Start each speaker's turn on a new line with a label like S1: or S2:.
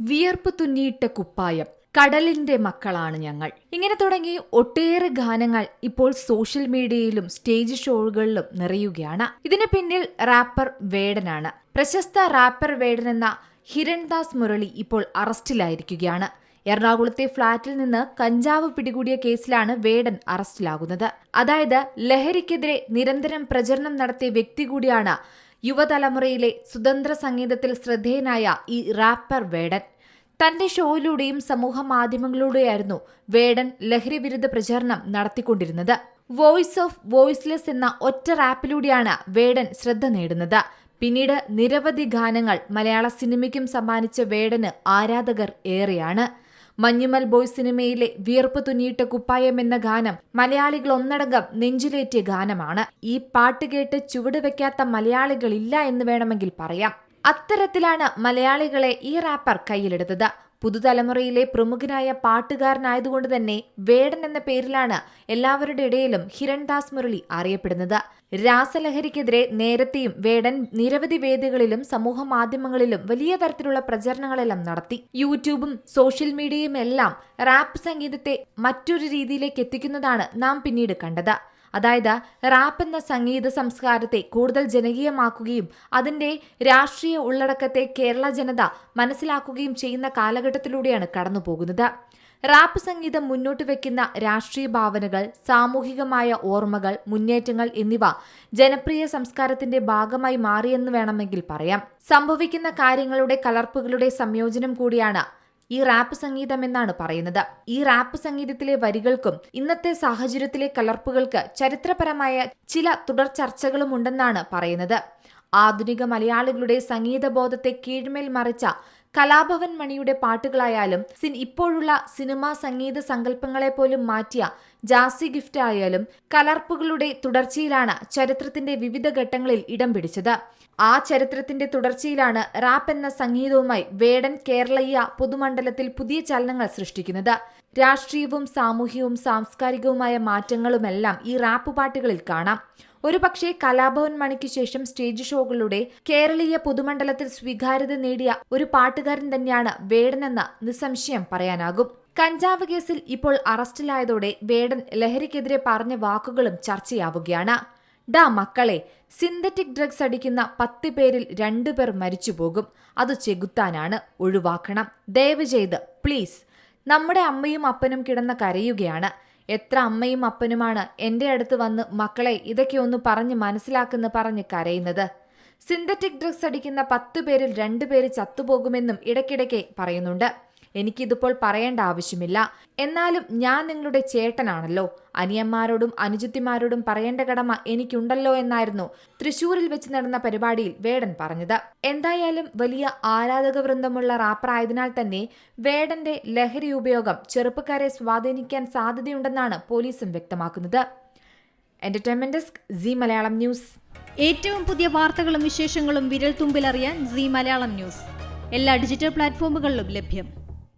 S1: വിയർപ്പ് തുന്നിയിട്ട കുപ്പായം. കടലിന്റെ മക്കളാണ് ഞങ്ങൾ. ഇങ്ങനെ തുടങ്ങി ഒട്ടേറെ ഗാനങ്ങൾ ഇപ്പോൾ സോഷ്യൽ മീഡിയയിലും സ്റ്റേജ് ഷോകളിലും നിറയുകയാണ്. ഇതിന് പിന്നിൽ റാപ്പർ വേടനാണ്. പ്രശസ്ത റാപ്പർ വേടൻ എന്ന ഹിരൺദാസ് മുരളി ഇപ്പോൾ അറസ്റ്റിലായിരിക്കുകയാണ്. എറണാകുളത്തെ ഫ്ളാറ്റിൽ നിന്ന് കഞ്ചാവ് പിടികൂടിയ കേസിലാണ് വേടൻ അറസ്റ്റിലാകുന്നത്. അതായത് ലഹരിക്കെതിരെ നിരന്തരം പ്രചരണം നടത്തിയ വ്യക്തി കൂടിയാണ് യുവതലമുറയിലെ സ്വതന്ത്ര സംഗീതത്തിൽ ശ്രദ്ധേയനായ ഈ റാപ്പർ വേടൻ. തന്റെ ഷോയിലൂടെയും സമൂഹ മാധ്യമങ്ങളിലൂടെയായിരുന്നു വേടൻ ലഹരി വിരുദ്ധ പ്രചാരണം നടത്തിക്കൊണ്ടിരുന്നത്. വോയിസ് ഓഫ് വോയിസ്ലെസ് എന്ന ഒറ്റ റാപ്പിലൂടെയാണ് വേടൻ ശ്രദ്ധ നേടുന്നത്. പിന്നീട് നിരവധി ഗാനങ്ങൾ മലയാള സിനിമയ്ക്കും സമ്മാനിച്ച വേടന് ആരാധകർ ഏറെയാണ്. മഞ്ഞുമൽ ബോയ് സിനിമയിലെ വിയർപ്പ് തുന്നിയിട്ട കുപ്പായം എന്ന ഗാനം മലയാളികൾ ഒന്നടങ്കം നെഞ്ചിലേറ്റിയ ഗാനമാണ്. ഈ പാട്ട് കേട്ട് ചുവട് വെക്കാത്ത മലയാളികളില്ല എന്ന് വേണമെങ്കിൽ പറയാം. അത്തരത്തിലാണ് മലയാളികളെ ഈ റാപ്പർ കയ്യിലെടുത്തത്. പുതുതലമുറയിലെ പ്രമുഖനായ പാട്ടുകാരനായതുകൊണ്ട് തന്നെ വേടൻ എന്ന പേരിലാണ് എല്ലാവരുടെ ഇടയിലും ഹിരൺദാസ് മുരളി അറിയപ്പെടുന്നത്. രാസലഹരിക്കെതിരെ നേരത്തെയും വേടൻ നിരവധി വേദികളിലും സമൂഹ മാധ്യമങ്ങളിലും വലിയ തരത്തിലുള്ള പ്രചരണങ്ങളെല്ലാം നടത്തി. യൂട്യൂബും സോഷ്യൽ മീഡിയയും എല്ലാം റാപ്പ് സംഗീതത്തെ മറ്റൊരു രീതിയിലേക്ക് എത്തിക്കുന്നതാണ് നാം പിന്നീട് കണ്ടത്. അതായത് റാപ്പ് എന്ന സംഗീത സംസ്കാരത്തെ കൂടുതൽ ജനകീയമാക്കുകയും അതിന്റെ രാഷ്ട്രീയ ഉള്ളടക്കത്തെ കേരള ജനത മനസ്സിലാക്കുകയും ചെയ്യുന്ന കാലഘട്ടത്തിലൂടെയാണ് കടന്നുപോകുന്നത്. റാപ്പ് സംഗീതം മുന്നോട്ട് വയ്ക്കുന്ന രാഷ്ട്രീയ ഭാവനകൾ സാമൂഹികമായ ഓർമ്മകൾ മുന്നേറ്റങ്ങൾ എന്നിവ ജനപ്രിയ സംസ്കാരത്തിന്റെ ഭാഗമായി മാറിയെന്ന് വേണമെങ്കിൽ പറയാം. സംഭവിക്കുന്ന കാര്യങ്ങളുടെ കലർപ്പുകളുടെ സംയോജനം കൂടിയാണ് ഈ റാപ്പ് സംഗീതം എന്നാണ് പറയുന്നത്. ഈ റാപ്പ് സംഗീതത്തിലെ വരികൾക്കും ഇന്നത്തെ സാഹചര്യത്തിലെ കലർപ്പുകൾക്ക് ചരിത്രപരമായ ചില തുടർ ചർച്ചകളും ഉണ്ടെന്നാണ് പറയുന്നത്. ആധുനിക മലയാളികളുടെ സംഗീതബോധത്തെ കീഴ്മേൽ മറിച്ച കലാഭവൻ മണിയുടെ പാട്ടുകളായാലും സിൻ ഇപ്പോഴുള്ള സിനിമാ സംഗീത സങ്കല്പങ്ങളെ പോലും മാറ്റിയ ജാസി ഗിഫ്റ്റ് ആയാലും കലർപ്പുകളുടെ തുടർച്ചയിലാണ് ചരിത്രത്തിന്റെ വിവിധ ഘട്ടങ്ങളിൽ ഇടം പിടിച്ചത്. ആ ചരിത്രത്തിന്റെ തുടർച്ചയിലാണ് റാപ്പ് എന്ന സംഗീതവുമായി വേടൻ കേരളീയ പൊതുമണ്ഡലത്തിൽ പുതിയ ചലനങ്ങൾ സൃഷ്ടിക്കുന്നത്. രാഷ്ട്രീയവും സാമൂഹികവും സാംസ്കാരികവുമായ മാറ്റങ്ങളുമെല്ലാം ഈ റാപ്പ് പാട്ടുകളിൽ കാണാം. ഒരുപക്ഷെ കലാഭവൻ മണിക്ക് ശേഷം സ്റ്റേജ് ഷോകളുടെ കേരളീയ പൊതുമണ്ഡലത്തിൽ സ്വീകാര്യത നേടിയ ഒരു പാട്ടുകാരൻ തന്നെയാണ് വേടനെന്ന് നിസ്സംശയം പറയാനാകും. കഞ്ചാവ് കേസിൽ ഇപ്പോൾ അറസ്റ്റിലായതോടെ വേടൻ ലഹരിക്കെതിരെ പറഞ്ഞ വാക്കുകളും ചർച്ചയാവുകയാണ്. ഡാ മക്കളെ സിന്തറ്റിക് ഡ്രഗ്സ് അടിക്കുന്ന പത്ത് പേരിൽ രണ്ടുപേർ മരിച്ചുപോകും. അത് ചെകുത്താനാണ് ഒഴിവാക്കണം. ദയവ് ചെയ്ത് പ്ലീസ് നമ്മുടെ അമ്മയും അപ്പനും കിടന്ന കരയുകയാണ്. എത്ര അമ്മയും അപ്പനുമാണ് എന്റെ അടുത്ത് വന്ന് മക്കളെ ഇതൊക്കെ ഒന്ന് പറഞ്ഞ് മനസ്സിലാക്കുന്ന പറഞ്ഞ് കരയുന്നത്? സിന്തറ്റിക് ഡ്രഗ്സ് അടിക്കുന്ന പത്തു പേരിൽ രണ്ടുപേര് ചത്തുപോകുമെന്നും ഇടയ്ക്കിടയ്ക്ക് പറയുന്നുണ്ട്. എനിക്കിതിപ്പോൾ പറയേണ്ട ആവശ്യമില്ല. എന്നാലും ഞാൻ നിങ്ങളുടെ ചേട്ടനാണല്ലോ. അനിയന്മാരോടും അനുജത്തിമാരോടും പറയേണ്ട കടമ എനിക്കുണ്ടല്ലോ എന്നായിരുന്നു തൃശൂരിൽ വെച്ച് നടന്ന പരിപാടിയിൽ വേടൻ പറഞ്ഞത്. എന്തായാലും വലിയ ആരാധക വൃന്ദമുള്ള റാപ്പറായതിനാൽ തന്നെ വേടന്റെ ലഹരി ഉപയോഗം ചെറുപ്പക്കാരെ സ്വാധീനിക്കാൻ സാധ്യതയുണ്ടെന്നാണ് പോലീസും വ്യക്തമാക്കുന്നത്. Entertainment desk Zee Malayalam news.
S2: ഏറ്റവും പുതിയ വാർത്തകളും വിശേഷങ്ങളും വിരൽ തുമ്പിലറിയാൻ സി മലയാളം ന്യൂസ്. എല്ലാ ഡിജിറ്റൽ പ്ലാറ്റ്ഫോമുകളിലും ലഭ്യം.